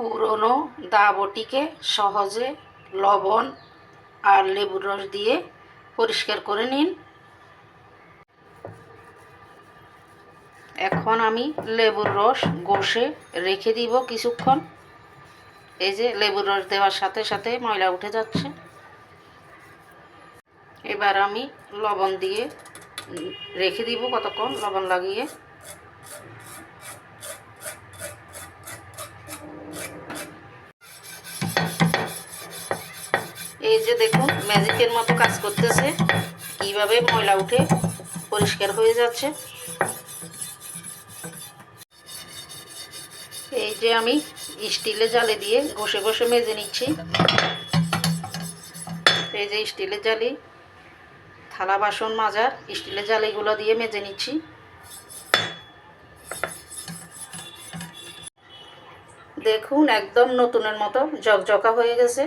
পুরনো দা বটিকে সহজে লবণ আর লেবুর রস দিয়ে পরিষ্কার করে নিন। এখন আমি লেবুর রস ঘষে রেখে দিব কিছুক্ষণ। এই যে লেবুর রস দেওয়ার সাথে সাথে ময়লা উঠে যাচ্ছে। এবার আমি লবণ দিয়ে রেখে দিব কতক্ষণ, লবণ লাগিয়ে। এই যে দেখুন ম্যাজিকের মতো কাজ করতেছে। কীভাবে ময়লা উঠে পরিষ্কার হয়ে যাচ্ছে। এই যে আমি স্টিলের জালে দিয়ে ঘষে ঘষে মেজে নিচ্ছি। এই যে স্টিলের জালি, থালা বাসন মাজার, স্টিলের জালিগুলো দিয়ে মেজে নিচ্ছি। দেখুন, একদম নতুনের মতো জকজকা হয়ে গেছে।